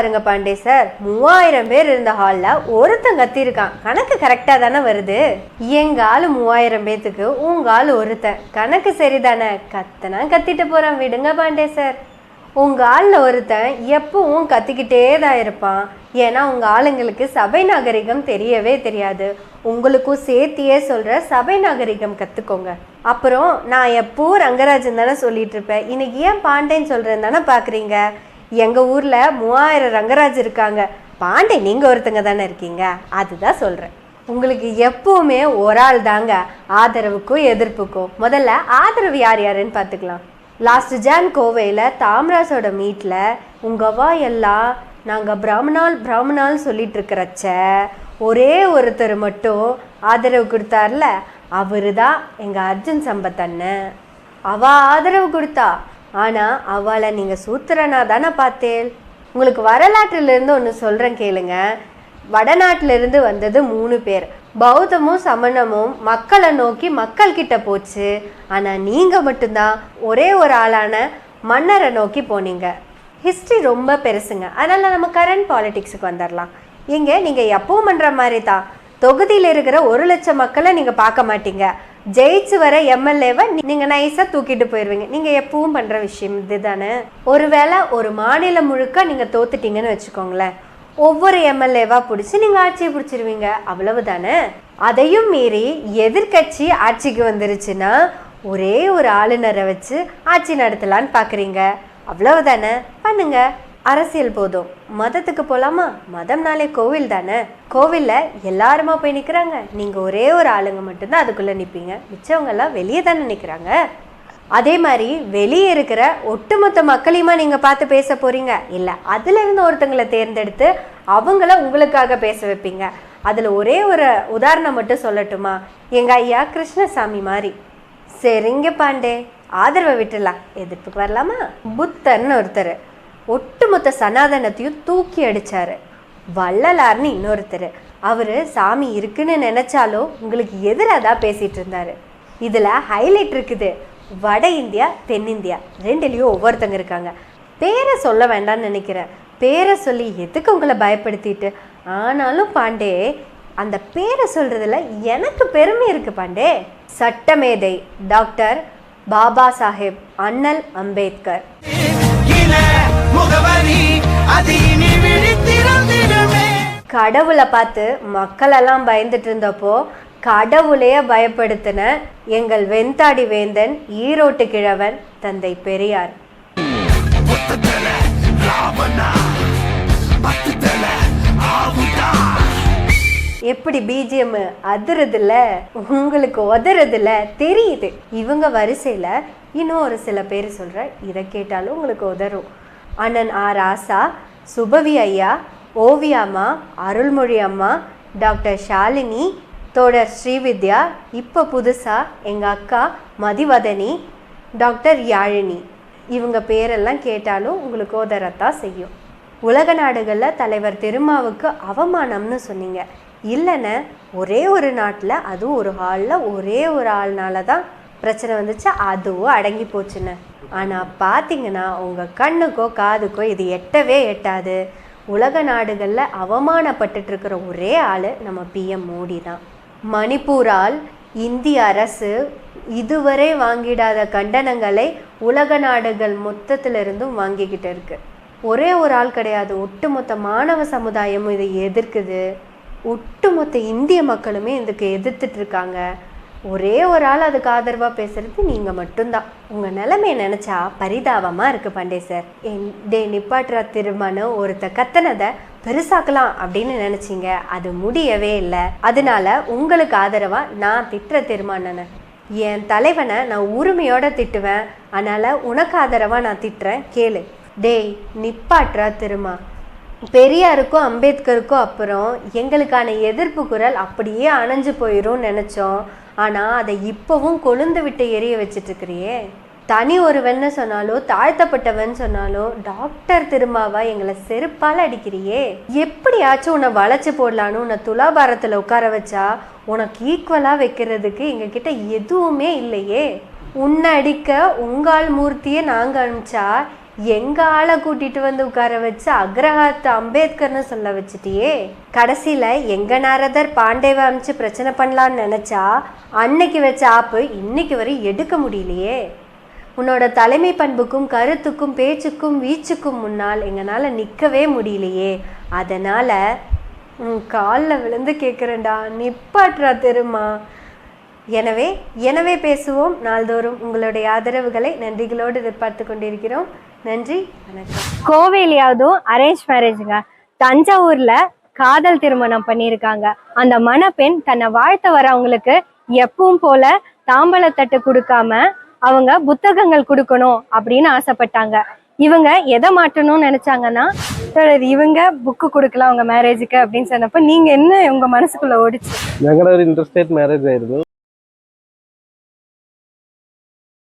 பாருங்க பாண்டே சார். மூவாயிரம் பேர் இருந்த ஹாலில் ஒருத்தன் கத்திருக்கான். கணக்கு கரெக்டாக தானே வருது? எங்க ஆள் மூவாயிரம் பேத்துக்கு உங்க ஆள் ஒருத்தன். கணக்கு சரிதானே? கத்தனா கத்திட்டு போறான். விடுங்க பாண்டே சார். உங்க ஆளில் ஒருத்தன் எப்பவும் கத்திக்கிட்டே தான் இருப்பான். ஏன்னா உங்க ஆளுங்களுக்கு சபை நாகரிகம் தெரியவே தெரியாது. உங்களுக்கும் சேர்த்தியே சொல்ற சபை நாகரிகம் கத்துக்கோங்க. அப்புறம் நான் எப்பவும் ரங்கராஜன் தானே சொல்லிட்டு இருப்பேன். இன்னைக்கு ஏன் பாண்டேன்னு சொல்றேன்னு தானே பாக்குறீங்க? எங்கள் ஊரில் மூவாயிரம் ரங்கராஜ் இருக்காங்க. பாண்டே நீங்கள் ஒருத்தங்க தானே இருக்கீங்க? அதுதான் சொல்கிறேன் உங்களுக்கு எப்போவுமே ஒரு ஆள் தாங்க ஆதரவுக்கும் எதிர்ப்புக்கும். முதல்ல ஆதரவு யார் யாருன்னு பார்த்துக்கலாம். லாஸ்ட் ஜான் கோவையில் தாமராசோட மீட்டில் உங்கவா எல்லாம் நாங்கள் பிராமணால் பிராமணால் சொல்லிட்டு இருக்கிறச்ச ஒரே ஒருத்தர் மட்டும் ஆதரவு கொடுத்தார்ல அவரு தான் எங்கள் அர்ஜுன் சம்பத் அண்ணன். அவ ஆதரவு கொடுத்தா ஆனால் அவளை நீங்கள் சூத்திரனா தானே பார்த்தேன் உங்களுக்கு வரலாற்றிலிருந்து ஒன்று சொல்கிறேன் கேளுங்க. வடநாட்டிலிருந்து வந்தது மூணு பேர். பௌத்தமும் சமணமும் மக்களை நோக்கி மக்கள் கிட்ட போச்சு. ஆனால் நீங்கள் மட்டும்தான் ஒரே ஒரு ஆளான மன்னரை நோக்கி போனீங்க. ஹிஸ்ட்ரி ரொம்ப பெருசுங்க. அதனால் நம்ம கரண்ட் பாலிட்டிக்ஸுக்கு வந்துடலாம் இங்கே நீங்கள் எப்பவும் பண்ணுற மாதிரி தான் தொகுதியில் இருக்கிற ஒரு லட்சம் மக்களை நீங்கள் பார்க்க மாட்டீங்க. ஜெயிச்சு வர எம்எல்ஏவை நீங்க நைஸா தூக்கிட்டு போயிருவீங்க. நீங்க எப்பவும் பண்ற விஷயம் இதுதானே? ஒருவேளை ஒரு மாநிலம் முழுக்க நீங்க தோத்துட்டீங்கன்னு வச்சுக்கோங்களேன். ஒவ்வொரு எம்எல்ஏவா பிடிச்சி நீங்க ஆட்சியை பிடிச்சிருவீங்க. அவ்வளவுதானே? அதையும் மீறி எதிர்க்கட்சி ஆட்சிக்கு வந்துருச்சுன்னா ஒரே ஒரு ஆளுநரை வச்சு ஆட்சி நடத்தலான்னு பாக்குறீங்க. அவ்வளவுதானே? பண்ணுங்க. அரசியல் போதும். மதத்துக்கு போலாமா? மதம்னாலே கோவில் தானே? கோவிலில் எல்லாருமா போய் நிற்கிறாங்க நீங்கள் ஒரே ஒரு ஆளுங்க மட்டும்தான் அதுக்குள்ளே நிற்பீங்க மிச்சவங்கெல்லாம் வெளியே தானே நிற்கிறாங்க அதே மாதிரி வெளியே இருக்கிற ஒட்டுமொத்த மக்களையுமா நீங்கள் பார்த்து பேச போகிறீங்க இல்லை அதுலேருந்து ஒருத்தங்களை தேர்ந்தெடுத்து அவங்கள உங்களுக்காக பேச வைப்பீங்க. அதில் ஒரே ஒரு உதாரணம் மட்டும் சொல்லட்டுமா? எங்கள் ஐயா கிருஷ்ணசாமி மாதிரி. சரிங்க பாண்டே ஆதரவை விட்டுலாம் எதிர்ப்புக்கு வரலாமா? புத்தர்னு ஒருத்தர். ஒட்டுமொத்த சனாதனத்தையும் தூக்கி அடித்தார் வள்ளலார்னு இன்னொருத்தர். அவர் சாமி இருக்குன்னு நினச்சாலும் உங்களுக்கு எதிராக தான் பேசிகிட்டு இருந்தார் இதில் ஹைலைட் இருக்குது. வட இந்தியா தென்னிந்தியா ரெண்டுலேயும் ஒவ்வொருத்தங்க இருக்காங்க. பேரை சொல்ல வேண்டாம்னு நினைக்கிறேன். பேரை சொல்லி எதுக்கு உங்களை பயப்படுத்திட்டு? ஆனாலும் பாண்டே அந்த பேரை சொல்கிறதுல எனக்கு பெருமை இருக்குது பாண்டே. சட்டமேதை டாக்டர் பாபா சாஹேப் அண்ணல் அம்பேத்கர். முகவரி அது இனி விழித்திருந்திடுமே. கடவுளை பார்த்து மக்களெல்லாம் பயந்துட்டு இருந்தப்போ கடவுளையே பயப்படுத்தின எங்கள் வெண்தாடி வேந்தன் ஈரோட்டு கிழவன் தந்தை பெரியார். எப்படி பிஜிஎம் அதிருதுல உங்களுக்கு உதறதுல தெரியுது. இவங்க வரிசையில இன்னும் ஒரு சில பேர் சொல்ற இதை கேட்டாலும் உங்களுக்கு உதறும். அண்ணன் ஆர் ஆசா சுபவி ஐயா ஓவியாம்மா அருள்மொழி அம்மா டாக்டர் ஷாலினி தோடர் ஸ்ரீவித்யா இப்போ புதுசாக எங்கள் அக்கா மதிவதனி டாக்டர் யாழினி. இவங்க பேரெல்லாம் கேட்டாலும் உங்களுக்கு உதறத்தான் செய்யும். உலக நாடுகளில் தலைவர் திருமாவுக்கு அவமானம்னு சொன்னீங்க. இல்லைண்ணே ஒரே ஒரு நாட்டில் அதுவும் ஒரு ஹாலில் ஒரே ஒரு ஆள்னால தான் பிரச்சனை வந்துச்சு? அதுவும் அடங்கி போச்சுன்னு. ஆனால் பார்த்தீங்கன்னா உங்கள் கண்ணுக்கோ காதுக்கோ இது எட்டவே எட்டாது. உலக நாடுகளில் அவமானப்பட்டுட்டு இருக்கிற ஒரே ஆள் நம்ம பிஎம் மோடி தான் மணிப்பூரால் இந்திய அரசு இதுவரை வாங்கிடாத கண்டனங்களை உலக நாடுகள் மொத்தத்திலிருந்தும் வாங்கிக்கிட்டு இருக்கு. ஒரே ஒரு ஆள் கிடையாது. ஒட்டுமொத்த மாணவ சமுதாயமும் இதை எதிர்க்குது. ஒட்டுமொத்த இந்திய மக்களுமே இதுக்கு எதிர்த்துட்டு இருக்காங்க ஒரே ஒரு ஆள் அதுக்கு ஆதரவாக பேசுகிறது நீங்கள் மட்டும்தான். உங்கள் நிலைமையை நினச்சா பரிதாபமாக இருக்குது பாண்டே சார். என் டே நிப்பாட்டுறா திருமணம் ஒருத்த கத்தனதை பெருசாக்கலாம் அப்படின்னு நினச்சிங்க. அது முடியவே இல்லை. அதனால உங்களுக்கு ஆதரவாக நான் திட்டுற தீர்மானனை என் தலைவனை நான் உரிமையோடு திட்டுவேன். அதனால் உனக்கு ஆதரவாக நான் திட்டுறேன். கேளு. டேய் நிப்பாட்டுறா திருமா. பெரியாருக்கும் அம்பேத்கருக்கும் அப்புறம் எங்களுக்கான எதிர்ப்பு குரல் அப்படியே அணைஞ்சு போயிடும் நினச்சோம். ஆனால் அதை இப்போவும் கொழுந்து விட்டு எரிய வச்சிட்ருக்கிறியே தனி ஒருவன்னு சொன்னாலோ தாழ்த்தப்பட்டவன் சொன்னாலோ டாக்டர் திருமாவா எங்களை செருப்பால் அடிக்கிறியே. எப்படியாச்சும் உன்னை வளைச்சு போடலான்னு உன்னை துலாபாரத்தில் உட்கார வச்சா உனக்கு ஈக்குவலாக வைக்கிறதுக்கு எங்ககிட்ட எதுவுமே இல்லையே. உன்னை அடிக்க உங்கால் மூர்த்தியை நாங்கள் அனுப்பிச்சா எங்க ஆளை கூட்டிட்டு வந்து உட்கார வச்சு அக்ரஹாத்து அம்பேத்கர்னு சொல்ல வச்சுட்டியே? கடைசியில எங்க நாரதர் பாண்டேவை அமைச்சு பிரச்சனை பண்ணலான்னு நினைச்சா அன்னைக்கு வச்ச ஆப்பு இன்னைக்கு வரை எடுக்க முடியலையே. உன்னோட தலைமை பண்புக்கும் கருத்துக்கும் பேச்சுக்கும் வீச்சுக்கும் முன்னால் எங்களால் நிற்கவே முடியலையே. அதனால் உன் காலில் விழுந்து கேட்குறேன்டா நிப்பாட்டுறா தெருமா. எனவே எனவே பேசுவோம். நாள்தோறும் உங்களுடைய ஆதரவுகளை நன்றிகளோடு எதிர்பார்த்து கொண்டிருக்கிறோம். நன்றி வணக்கம் கோவையிலயாவதும் அரேஞ்ச் மேரேஜுங்க தஞ்சாவூர்ல காதல் திருமணம் பண்ணியிருக்காங்க அந்த மணப்பெண் தன்னை வாழ்த்த வரவங்களுக்கு எப்பவும் போல தாம்பழத்தட்டு கொடுக்காம அவங்க புத்தகங்கள் கொடுக்கணும் அப்படின்னு ஆசைப்பட்டாங்க இவங்க எதை மாற்றணும்னு நினைச்சாங்கன்னா "சார், இவங்க புக்கு கொடுக்கலாம் உங்க மேரேஜுக்கு அப்படின்னு சொன்னப்ப நீங்க என்ன உங்க மனசுக்குள்ள ஓடிச்சு ഞങ്ങളുടെ ഒരു ഇന്റർസ്റ്റേറ്റ് മാരേജ് ആയിരുന്നു